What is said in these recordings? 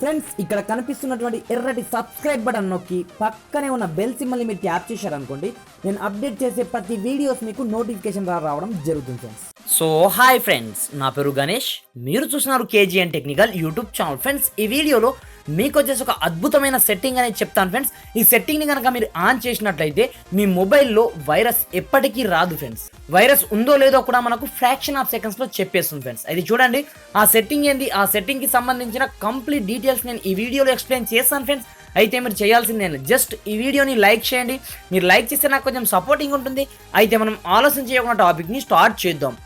Friends ఇక్కడ కనిపిస్తున్నటువంటి ఎర్రటి సబ్స్క్రైబ్ బటన్ నొక్కి పక్కనే ఉన్న బెల్ సిమ్మల్ని మీరు ట్యాప్ చేశారనుకోండి నేను అప్డేట్ చేసే ప్రతి వీడియోస్ మీకు నోటిఫికేషన్ రావడం జరుగుతుంది ఫ్రెండ్స్ సో హాయ్ ఫ్రెండ్స్ నా పేరు గణేష్. మీరు చూస్తున్నారు KGN technical YouTube channel. Friends ఈ వీడియోలో మీకు వచ్చేసి ఒక అద్భుతమైన సెట్టింగ్ అనేది చెప్తాను ఫ్రెండ్స్. ఈ సెట్టింగ్ని కనుక మీరు ఆన్ చేసినట్లయితే మీ మొబైల్లో వైరస్ ఎప్పటికీ రాదు ఫ్రెండ్స్. వైరస్ ఉందో లేదో కూడా మనకు ఫ్రాక్షన్ ఆఫ్ సెకండ్స్లో చెప్పేస్తుంది ఫ్రెండ్స్. అది చూడండి ఆ సెట్టింగ్ ఏంది? ఆ సెట్టింగ్కి సంబంధించిన కంప్లీట్ డీటెయిల్స్ నేను ఈ వీడియోలో ఎక్స్ప్లెయిన్ చేస్తాను ఫ్రెండ్స్. అయితే మీరు చేయాల్సింది నేను జస్ట్ ఈ వీడియోని లైక్ చేయండి. మీరు లైక్ చేస్తే నాకు కొంచెం సపోర్టింగ్ ఉంటుంది. అయితే మనం ఆలోచన చేయకుండా టాపిక్ని స్టార్ట్ చేద్దాం.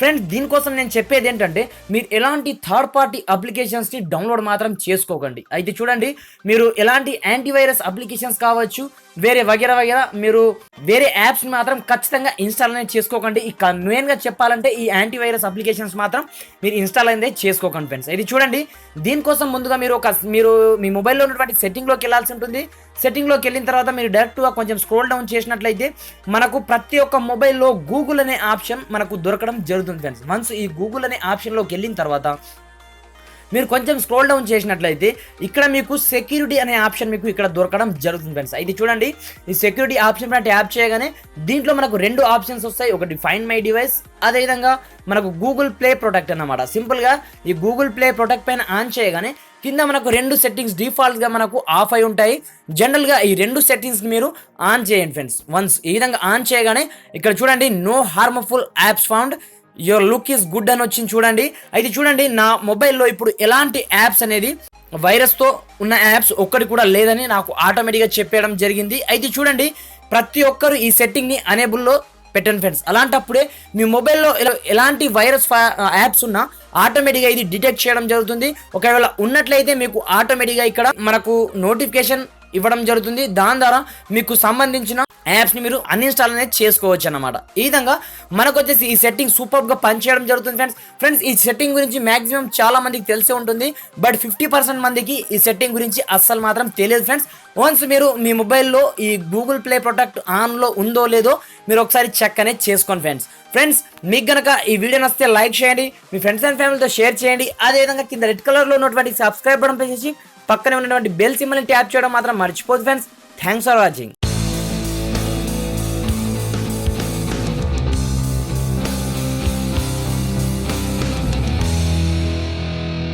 ఫ్రెండ్స్ దీనికోసం నేను చెప్పేది ఏంటంటే మీరు ఎలాంటి థర్డ్ పార్టీ అప్లికేషన్స్ని డౌన్లోడ్ మాత్రం చేసుకోకండి. అయితే చూడండి మీరు ఎలాంటి యాంటీవైరస్ అప్లికేషన్స్ కావచ్చు వేరే వగేరా వగేరా మీరు వేరే యాప్స్ మాత్రం ఖచ్చితంగా ఇన్స్టాల్ అనేది చేసుకోకండి. ఇక మెయిన్గా చెప్పాలంటే ఈ యాంటీవైరస్ అప్లికేషన్స్ మాత్రం మీరు ఇన్స్టాల్ అనేది చేసుకోకండి ఫ్రెండ్స్ ఇది చూడండి దీనికోసం ముందుగా మీరు ఒక మీరు మీ మొబైల్లో ఉన్నటువంటి సెట్టింగ్లోకి వెళ్ళాల్సి ఉంటుంది. సెట్టింగ్లోకి వెళ్ళిన తర్వాత మీరు డైరెక్ట్గా కొంచెం స్క్రోల్ డౌన్ చేసినట్లయితే మనకు ప్రతి ఒక్క మొబైల్లో గూగుల్ అనే ఆప్షన్ మనకు దొరకడం జరుగుతుంది. ఫ్రెండ్స్. వన్స్ ఈ గూగుల్ అనే ఆప్షన్లోకి వెళ్ళిన తర్వాత మీరు కొంచెం స్క్రోల్ డౌన్ చేసినట్లయితే ఇక్కడ మీకు సెక్యూరిటీ అనే ఆప్షన్ మీకు ఇక్కడ దొరకడం జరుగుతుంది ఫ్రెండ్స్. అయితే చూడండి ఈ సెక్యూరిటీ ఆప్షన్ పైన ట్యాప్ చేయగానే దీంట్లో మనకు రెండు ఆప్షన్స్ వస్తాయి. ఒకటి ఫైన్ మై డివైస్ అదేవిధంగా మనకు గూగుల్ ప్లే ప్రొటెక్ట్ అన్నమాట. సింపుల్గా ఈ గూగుల్ ప్లే ప్రొటెక్ట్ పైన ఆన్ చేయగానే కింద మనకు రెండు సెట్టింగ్స్ డిఫాల్ట్గా మనకు ఆఫ్ అయి ఉంటాయి. జనరల్గా ఈ రెండు సెట్టింగ్స్ మీరు ఆన్ చేయండి ఫ్రెండ్స్. వన్స్ ఈ విధంగా ఆన్ చేయగానే ఇక్కడ చూడండి no harmful apps found your look is good అని వచ్చింది చూడండి. అయితే చూడండి నా మొబైల్లో ఇప్పుడు ఎలాంటి యాప్స్ అనేది వైరస్తో ఉన్న యాప్స్ ఒక్కటి కూడా లేదని నాకు ఆటోమేటిక్గా చెప్పేయడం జరిగింది. అయితే చూడండి ప్రతి ఒక్కరు ఈ సెట్టింగ్ని అనేబుల్లో పెట్టండి ఫ్రెండ్స్ అలాంటప్పుడే మీ మొబైల్లో ఎలాంటి వైరస్ యాప్స్ ఉన్నా ఆటోమేటిక్గా ఇది డిటెక్ట్ చేయడం జరుగుతుంది. ఒకవేళ ఉన్నట్లయితే మీకు ఆటోమేటిక్గా ఇక్కడ మనకు నోటిఫికేషన్ ఇవ్వడం జరుగుతుంది. దాని ద్వారా మీకు సంబంధించిన యాప్స్ని మీరు అన్ఇన్స్టాల్ అనేది చేసుకోవచ్చు అన్నమాట. ఈ విధంగా మనకు వచ్చేసి ఈ సెట్టింగ్ సూపర్గా పనిచేయడం జరుగుతుంది ఫ్రెండ్స్ ఫ్రెండ్స్ ఈ సెట్టింగ్ గురించి మాక్సిమం చాలా మందికి తెలిసే ఉంటుంది. బట్ ఫిఫ్టీ పర్సెంట్ మందికి ఈ సెట్టింగ్ గురించి అస్సలు మాత్రం తెలియదు ఫ్రెండ్స్ వన్స్ మీరు మీ మొబైల్లో ఈ గూగుల్ ప్లే ప్రొడక్ట్ ఆన్లో ఉందో లేదో మీరు ఒకసారి చెక్ అనేది చేసుకోండి ఫ్రెండ్స్ ఫ్రెండ్స్ మీకు గనక ఈ వీడియో నచ్చితే లైక్ చేయండి. మీ ఫ్రెండ్స్ అండ్ ఫ్యామిలీతో షేర్ చేయండి. అదేవిధంగా కింద రెడ్ కలర్లో ఉన్నటువంటి సబ్స్క్రైబ్ బటన్ ప్రెస్ చేసి పక్కనే ఉన్నటువంటి బెల్ సింబల్ని ట్యాప్ చేయడం మాత్రం మర్చిపోదు ఫ్రెండ్స్ థ్యాంక్స్ ఫర్ వాచింగ్